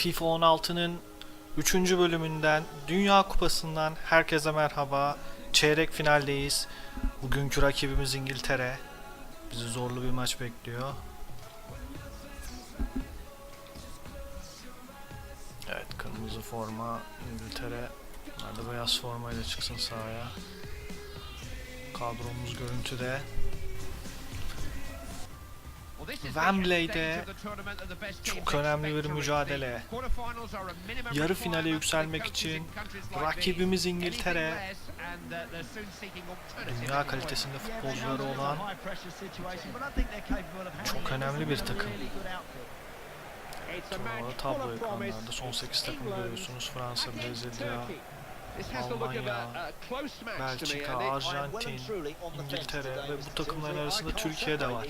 FIFA 16'nın 3. bölümünden Dünya Kupası'ndan herkese merhaba. Çeyrek finaldeyiz. Bugünkü rakibimiz İngiltere. Bizi zorlu bir maç bekliyor. Evet kırmızı forma İngiltere. Nerede beyaz formayla çıksın sahaya. Kadromuz görüntüde. Wembley'de. Çok önemli bir mücadele. Yarı finale yükselmek için rakibimiz İngiltere. Dünya kalitesinde futbolcuları olan çok önemli bir takım. Turnuvada tablo ekranlarda son 8 takım görüyorsunuz. Fransa, Brezilya, Almanya, Belçika, Arjantin, İngiltere ve bu takımların arasında Türkiye de var.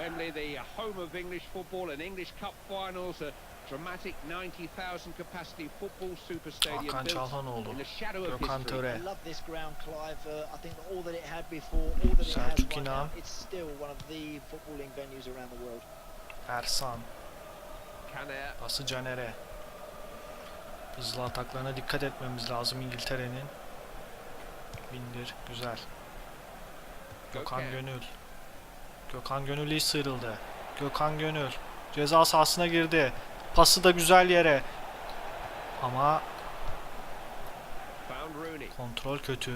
Wembley, the home of English football and English Cup finals, a dramatic 90,000 capacity football super stadium Hakan built Çalhanoğlu, in the shadow of Gökhan history. Töre, I love this ground, Clive. Uh, I think all that it had before, all that it has right now, it's still one of the footballing venues around the world. Ersan, Caner, pası Caner'e. Hızlı ataklarına dikkat etmemiz lazım İngiltere'nin. Bindir, güzel. Gökhan Gökhan. Gönül. Gökhan Gönül iyi sıyrıldı. Gökhan Gönül ceza sahasına girdi. Pası da güzel yere. Ama kontrol kötü.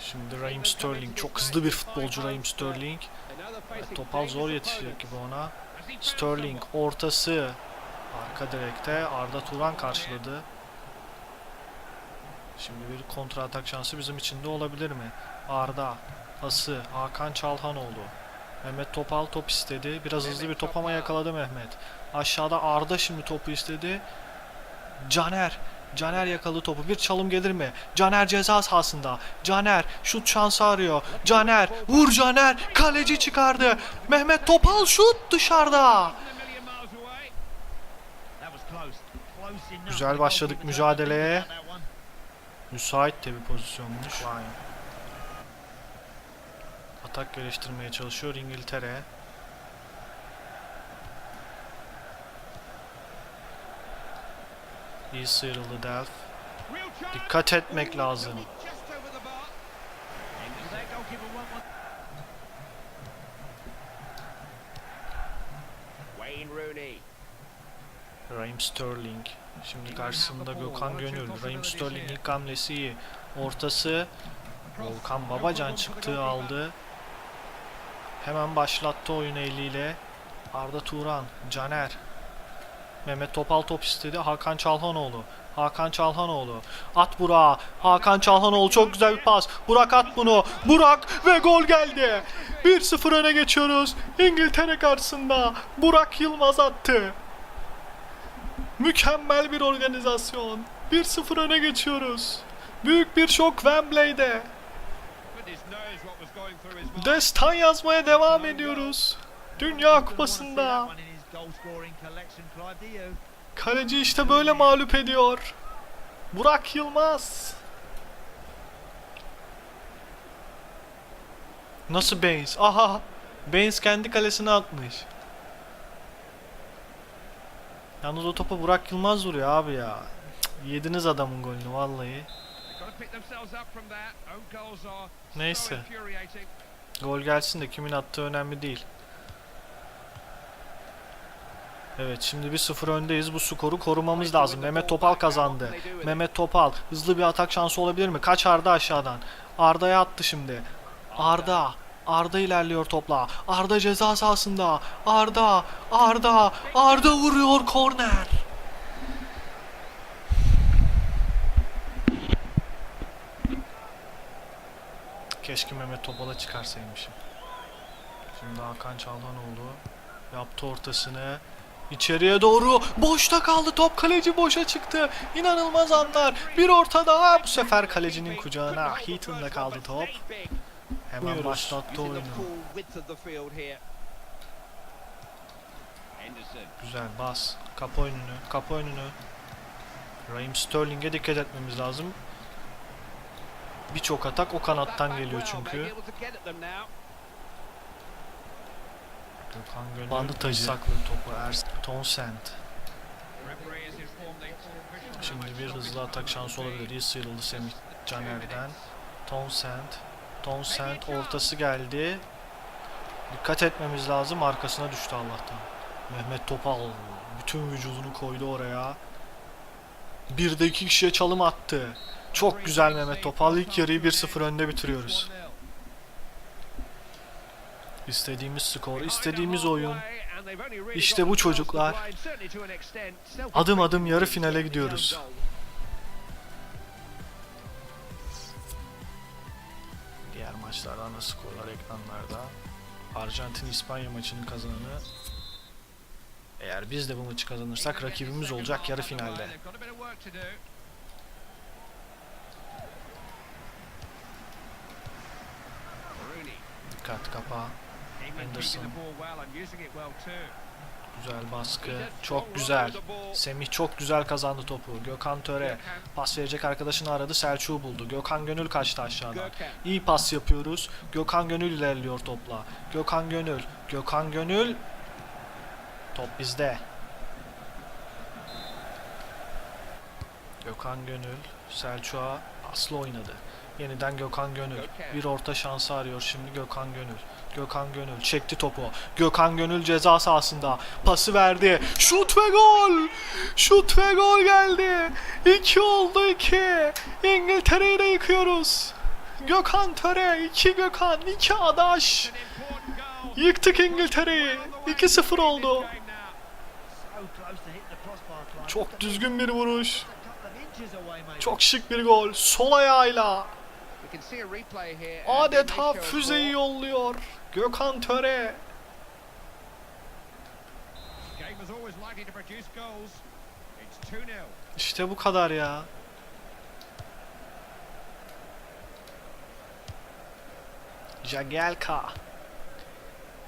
Şimdi Raheem Sterling çok hızlı bir futbolcu Raheem Sterling. Topal zor yetişecek gibi ona. Sterling ortası arka direkte Arda Turan karşıladı. Şimdi bir kontra atak şansı bizim için de olabilir mi? Arda pası Hakan Çalhanoğlu. Mehmet Topal top istedi. Biraz hızlı bir top ama yakaladı Mehmet. Aşağıda Arda şimdi topu istedi. Caner. Caner yakaladı topu. Bir çalım gelir mi? Caner ceza sahasında. Caner şut şansı arıyor. Caner vur Caner. Kaleci çıkardı. Mehmet Topal şut dışarıda. Güzel başladık mücadeleye. Müsait de bir pozisyonmuş. Atak geliştirmeye çalışıyor İngiltere. İyi sıyrıldı Delf. Dikkat etmek lazım. Wayne Rooney. Raheem Sterling. Şimdi karşısında Gökhan Gönül. Raheem Sterling ilk hamlesi iyi. Ortası Volkan Babacan çıktığı aldı. Hemen başlattı oyunu eliyle. Arda Turan, Caner. Mehmet Topal top istedi. Hakan Çalhanoğlu. Hakan Çalhanoğlu. At Burak'a. Hakan Çalhanoğlu çok güzel bir pas. Burak at bunu. Burak ve gol geldi. 1-0 öne geçiyoruz. İngiltere karşısında. Burak Yılmaz attı. Mükemmel bir organizasyon. 1-0 öne geçiyoruz. Büyük bir şok Wembley'de. Destan yazmaya devam ediyoruz. Dünya Kupası'nda. Kaleci işte böyle mağlup ediyor. Burak Yılmaz. Nasıl Baines? Aha. Baines kendi kalesine atmış. Yalnız o topa Burak Yılmaz vuruyor abi ya. Yediniz adamın golünü vallahi. Neyse. Gol gelsin de kimin attığı önemli değil. Evet şimdi 1-0 öndeyiz. Bu skoru korumamız lazım. Mehmet Topal kazandı. Mehmet Topal hızlı bir atak şansı olabilir mi? Kaç Arda aşağıdan. Arda'ya attı şimdi. Arda. Arda ilerliyor topla. Arda ceza sahasında. Arda. Arda. Arda vuruyor korner. Keşke Mehmet Topal'a çıkarsaymışım. Şimdi Hakan Çalhanoğlu yaptı ortasını. İçeriye doğru boşta kaldı top kaleci boşa çıktı. İnanılmaz anlar. Bir orta daha bu sefer kalecinin kucağına. Heaton'da kaldı top. Hemen başlattı oyunu. Güzel bas. Kapı önünü. Kapı önünü. Raheem Sterling'e dikkat etmemiz lazım. Birçok atak o kanattan geliyor çünkü. Gökhan Gönül Bandı tacı. saklı topu Ers Townsend. Şimdi bir hızlı atak şansı olabilir. İyi sıyrıldı Semih Caner'den. Townsend. Townsend ortası geldi. Dikkat etmemiz lazım. Arkasına düştü Allah'tan. Mehmet Topal bütün vücudunu koydu oraya. Bir de iki kişiye çalım attı. Çok güzel Mehmet Topal. İlk yarıyı 1-0 önde bitiriyoruz. İstediğimiz skor, istediğimiz oyun. İşte bu çocuklar. Adım adım yarı finale gidiyoruz. Maçlarda ana skorlar ekranlarda. Arjantin-İspanya maçının kazananı. Eğer biz de bu maçı kazanırsak rakibimiz olacak yarı finalde. Dikkat kapa. Henderson. Güzel baskı. Çok güzel. Semih çok güzel kazandı topu. Gökhan Töre pas verecek arkadaşını aradı. Selçuk'u buldu. Gökhan Gönül kaçtı aşağıdan. İyi pas yapıyoruz. Gökhan Gönül ilerliyor topla. Gökhan Gönül. Gökhan Gönül. Top bizde. Gökhan Gönül Selçuk'a paslı oynadı. Yeniden Gökhan Gönül. Bir orta şansı arıyor şimdi Gökhan Gönül. Gökhan Gönül çekti topu. Gökhan Gönül ceza sahasında. Pası verdi. Şut ve gol. Şut ve gol geldi. 2 oldu 2. İngiltere'yi de yıkıyoruz. Gökhan Töre. 2 Gökhan. 2 Adaş. Yıktık İngiltere'yi. 2-0 oldu. Çok düzgün bir vuruş. Çok şık bir gol. Sol ayağıyla adeta füzeyi yolluyor. Gökhan Töre. İşte bu kadar ya. Jagielka.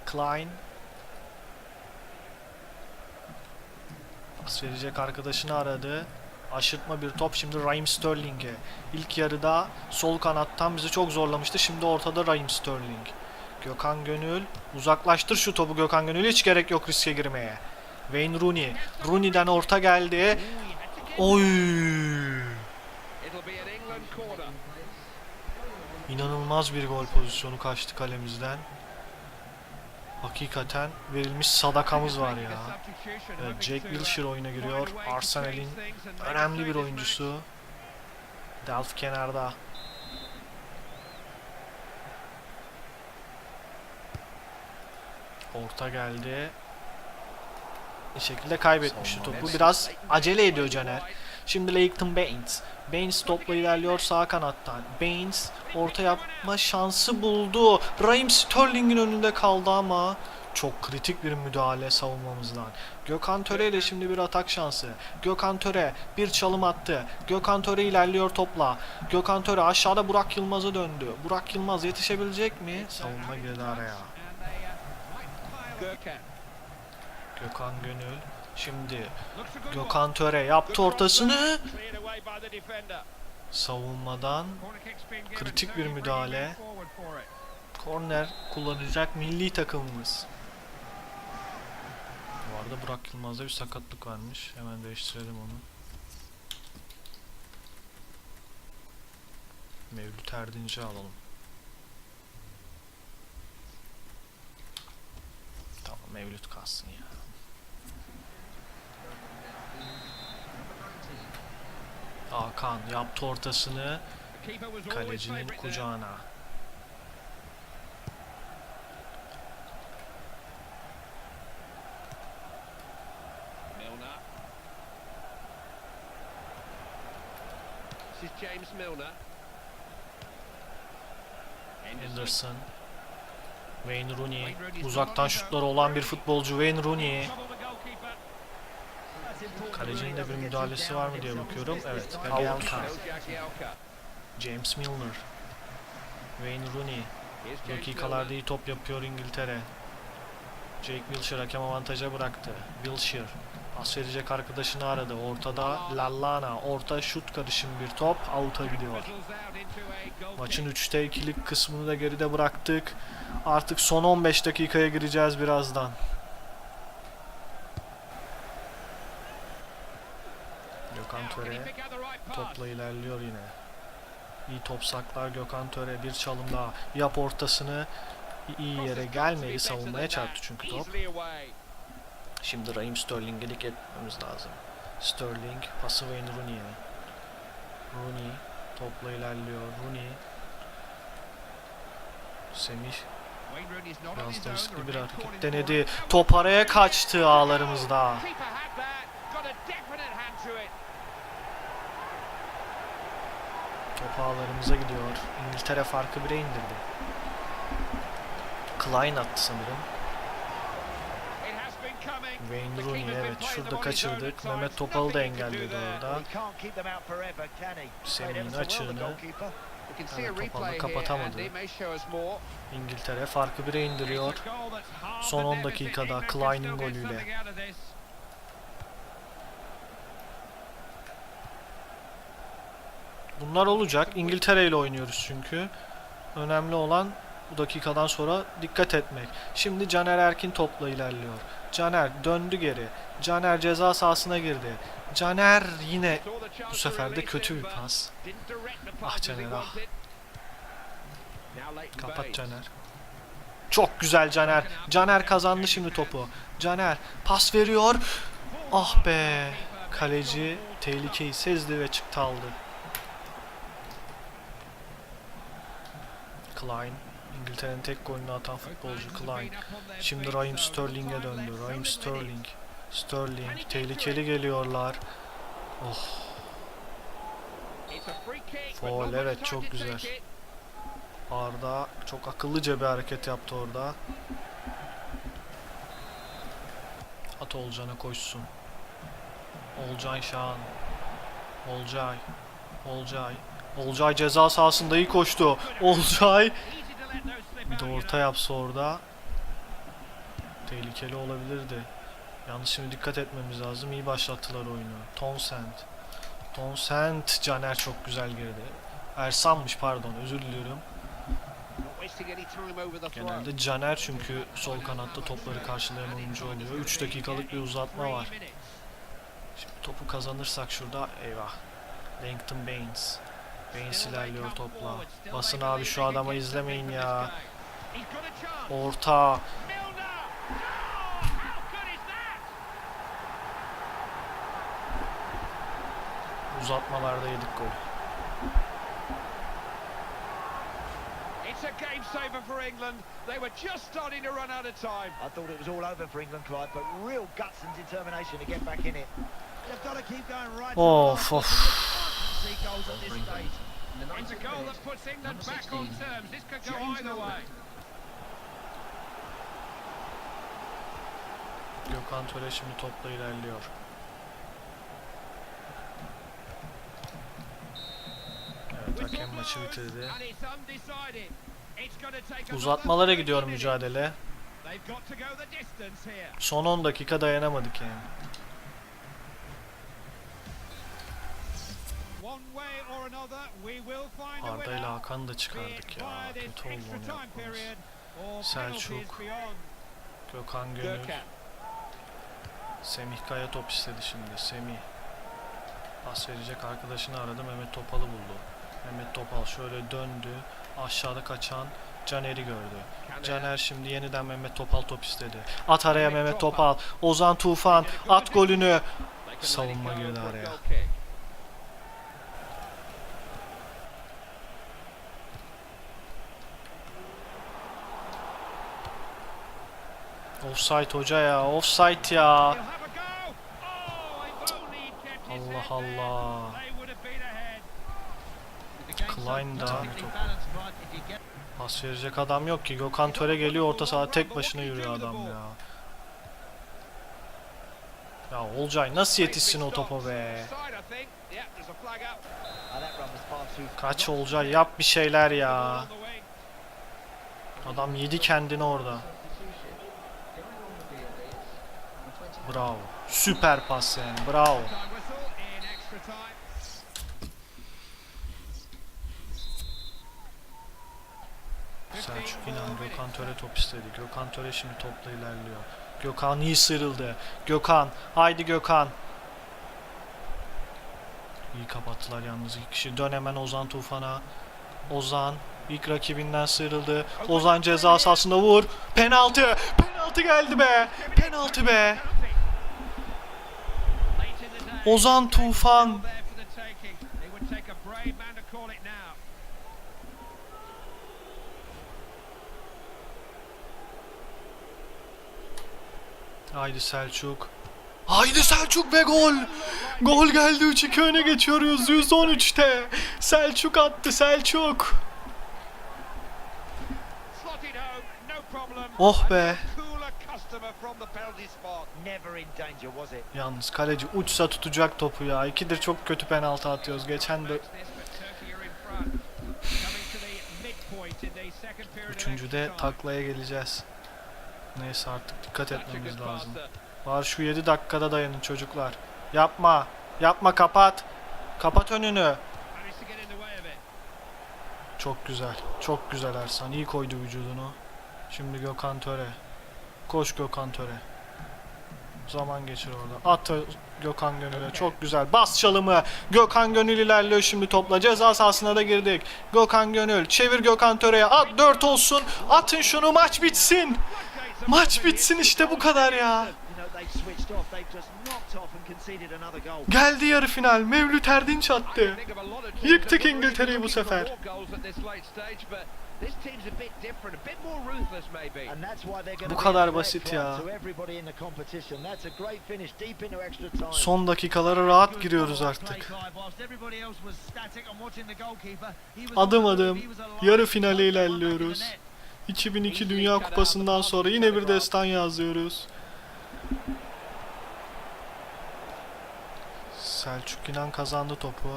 Klein. Pas verecek arkadaşını aradı. Aşırtma bir top şimdi Raheem Sterling'e. İlk yarıda sol kanattan bizi çok zorlamıştı. Şimdi ortada Raheem Sterling. Gökhan Gönül. Uzaklaştır şu topu Gökhan Gönül. Hiç gerek yok riske girmeye. Wayne Rooney. Rooney'den orta geldi. Oy! İnanılmaz bir gol pozisyonu kaçtı kalemizden. Hakikaten verilmiş sadakamız var ya. Evet, Jake Wilshere oyuna giriyor. Arsenal'in önemli bir oyuncusu. Delf kenarda. Orta geldi. Bir şekilde kaybetmişti topu. Biraz acele ediyor Caner. Şimdi Leighton Baines. Baines topla ilerliyor sağ kanattan. Baines orta yapma şansı buldu. Raheem Sterling'in önünde kaldı ama çok kritik bir müdahale savunmamızdan. Gökhan Töre ile şimdi bir atak şansı. Gökhan Töre bir çalım attı. Gökhan Töre ilerliyor topla. Gökhan Töre aşağıda Burak Yılmaz'a döndü. Burak Yılmaz yetişebilecek mi? Savunma girdi araya. Gökhan Gönül. Şimdi Gökhan Töre yaptı ortasını. Savunmadan kritik bir müdahale. Korner kullanacak milli takımımız. Bu arada Burak Yılmaz'da bir sakatlık varmış. Hemen değiştirelim onu. Mevlüt Erdinç'i alalım. Tamam Mevlüt kalsın ya. Hakan yaptı ortasını kalecinin kucağına. James Milner. Henderson. Wayne Rooney. Uzaktan şutları olan bir futbolcu Wayne Rooney. Kalecinin de bir müdahalesi var mı diye bakıyorum. Evet. Jagielka. James Milner, Wayne Rooney. Dakikalarda iyi top yapıyor İngiltere. Jake Wilshere hakem avantaja bıraktı. Wilshere pas verecek arkadaşını aradı. Ortada Lallana. Orta şut karışım bir top. Out'a gidiyor. Maçın kick. 3'te 2'lik kısmını da geride bıraktık. Artık son 15 dakikaya gireceğiz birazdan. Gökhan Töre topla ilerliyor yine. İyi top saklar Gökhan Töre. Bir çalım daha. Yap ortasını. iyi yere gelmedi. Savunmaya çarptı çünkü top. Şimdi Raheem Sterling'e dikkat etmemiz lazım. Sterling pası Wayne Rooney'e. Rooney topla ilerliyor. Rooney Semih biraz da riskli bir hareket denedi. Top araya kaçtı ağlarımızda. Keeper had that. Got a definite hand to it. Top ağlarımıza gidiyor. İngiltere farkı 1'e indirdi. Klein attı sanırım. Wayne Rooney evet şurada kaçırdık. Mehmet. Topal'ı da engelledi orada. Semih'in açığını replay here kapatamadı. İngiltere farkı 1'e indiriyor. Son 10 dakikada Klein'in golüyle. Bunlar olacak. İngiltere ile oynuyoruz çünkü. Önemli olan bu dakikadan sonra dikkat etmek. Şimdi Caner Erkin topla ilerliyor. Caner döndü geri. Caner ceza sahasına girdi. Caner yine bu sefer de kötü bir pas. Ah Caner, ah. Kapat Caner. Çok güzel Caner. Caner kazandı şimdi topu. Caner pas veriyor. Ah be. Kaleci tehlikeyi sezdi ve çıktı aldı. Klein. İngiltere'nin tek golünü atan futbolcu Klein. Şimdi Raheem Sterling'e döndü. Raheem Sterling. Sterling. Tehlikeli geliyorlar. Oh. Foul, evet, çok güzel. Arda çok akıllıca bir hareket yaptı orada. At Olcan'a koşsun. Olcay Şahan. Olcay. Olcay. Olcay ceza sahasında iyi koştu. Olcay bir de orta yapsa orada tehlikeli olabilirdi. Yalnız şimdi dikkat etmemiz lazım. İyi başlattılar oyunu. Townsend. Townsend. Caner çok güzel girdi. Ersan'mış pardon özür diliyorum. Genelde Caner çünkü sol kanatta topları karşılayan oyuncu oluyor. 3 dakikalık bir uzatma var. Şimdi topu kazanırsak şurada eyvah. Langton Baines. Baines ilerliyor topla. Basın abi şu adamı izlemeyin ya. Orta. Uzatmalarda yedik gol. It's a game saver for England. They were just starting to run out of time. I thought it was all over for England, Clive, but real guts and determination to get back in it. They've got to keep going right. Of of. It's a goal that puts England back on terms. This could go either way. Gökhan Töre şimdi topla ilerliyor. Evet hakem maçı bitirdi. Uzatmalara 30 gidiyor mücadele. Son 10 dakika dayanamadık yani. Arda ile. Hakan'ı da çıkardık ya. Kötü time yapmamız. Selçuk. Gökhan Gönül. Semih Kaya top istedi şimdi. Semih. Pas verecek arkadaşını aradı. Mehmet Topal'ı buldu. Mehmet Topal şöyle döndü. Aşağıda kaçan Caner'i gördü. Caner. Şimdi yeniden Mehmet Topal top istedi. At araya Mehmet Topal. Ozan Tufan at golünü. Savunma girdi araya. Offside hoca ya. Offside ya. Allah Allah. Klein da Pas verecek adam yok ki. Gökhan Töre geliyor orta saha tek başına yürüyor adam ya. Ya Olcay nasıl yetişsin o topa be? Kaç Olcay yap bir şeyler ya. Adam yedi kendini orada. Bravo. Süper pas yani. Bravo. Selçuk İnan Gökhan Töre top istedi. Gökhan Töre şimdi topla ilerliyor. Gökhan iyi sıyrıldı. Gökhan. Haydi Gökhan. İyi kapattılar yalnız ilk kişi. Dön hemen Ozan Tufan'a. Ozan ilk rakibinden sıyrıldı. Ozan ceza sahasında vur. Penaltı. Penaltı geldi be. Penaltı be. Late in the day. Ozan Tufan. There for the taking. They would take a brave man to call it now. Haydi Selçuk. Haydi Selçuk ve gol. Gol geldi 3-2 öne geçiyoruz 113'te. Selçuk attı Selçuk. Oh be. Yalnız kaleci uçsa tutacak topu ya. İkidir çok kötü penaltı atıyoruz. Geçen de üçüncüde taklaya geleceğiz. Neyse artık dikkat etmemiz lazım. Var şu 7 dakikada dayanın çocuklar. Yapma. Yapma kapat. Kapat önünü. Çok güzel. Çok güzel Ersan. İyi koydu vücudunu. Şimdi Gökhan Töre. Koş Gökhan Töre. Zaman geçir orada. At Gökhan Gönül'e. Çok güzel. Bas çalımı. Gökhan Gönül ilerliyor şimdi topla. Ceza sahasına da girdik. Gökhan Gönül. Çevir Gökhan Töre'ye. At 4 olsun. Atın şunu maç bitsin. Maç bitsin işte bu kadar ya. Geldi yarı final. Mevlüt Erdinç attı. Yıktık İngiltere'yi bu sefer. More goals at this late stage, but this team's a bit different, a bit more ruthless maybe. And that's why they're going Bu to kadar basit ya. To everybody in the competition. That's a great finish deep into extra time. Son dakikalara rahat giriyoruz artık. Adım adım yarı finale ilerliyoruz. 2002 Dünya Kupası'ndan sonra yine bir destan yazıyoruz. Selçuk İnan kazandı topu.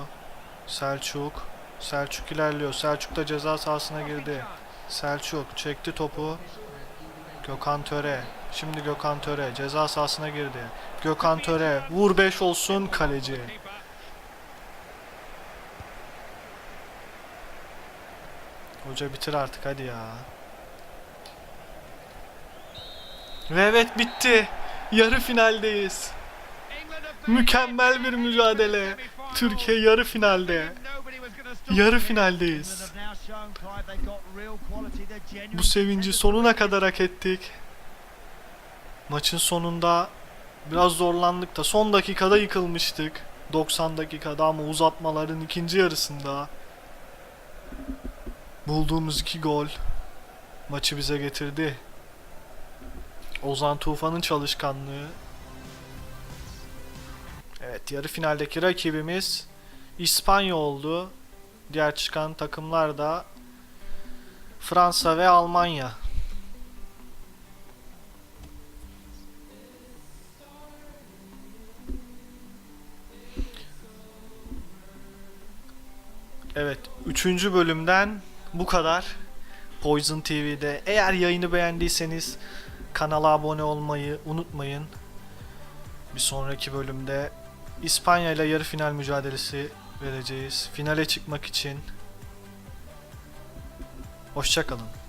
Selçuk. Selçuk ilerliyor. Selçuk da ceza sahasına girdi. Selçuk çekti topu. Gökhan Töre. Şimdi Gökhan Töre ceza sahasına girdi. Gökhan Töre vur 5 olsun kaleci. Hoca bitir artık hadi ya. Ve evet bitti. Yarı finaldeyiz. Mükemmel bir mücadele. Türkiye yarı finalde. Yarı finaldeyiz. Bu sevinci sonuna kadar hak ettik. Maçın sonunda biraz zorlandık da son dakikada yıkılmıştık. 90 dakikada ama uzatmaların ikinci yarısında bulduğumuz iki gol maçı bize getirdi. Ozan Tufan'ın çalışkanlığı. Evet yarı finaldeki rakibimiz İspanya oldu. Diğer çıkan takımlar da Fransa ve Almanya. Evet, 3. bölümden bu kadar. Poison TV'de. Eğer yayını beğendiyseniz kanala abone olmayı unutmayın. Bir sonraki bölümde İspanya ile yarı final mücadelesi vereceğiz. Finale çıkmak için. Hoşçakalın.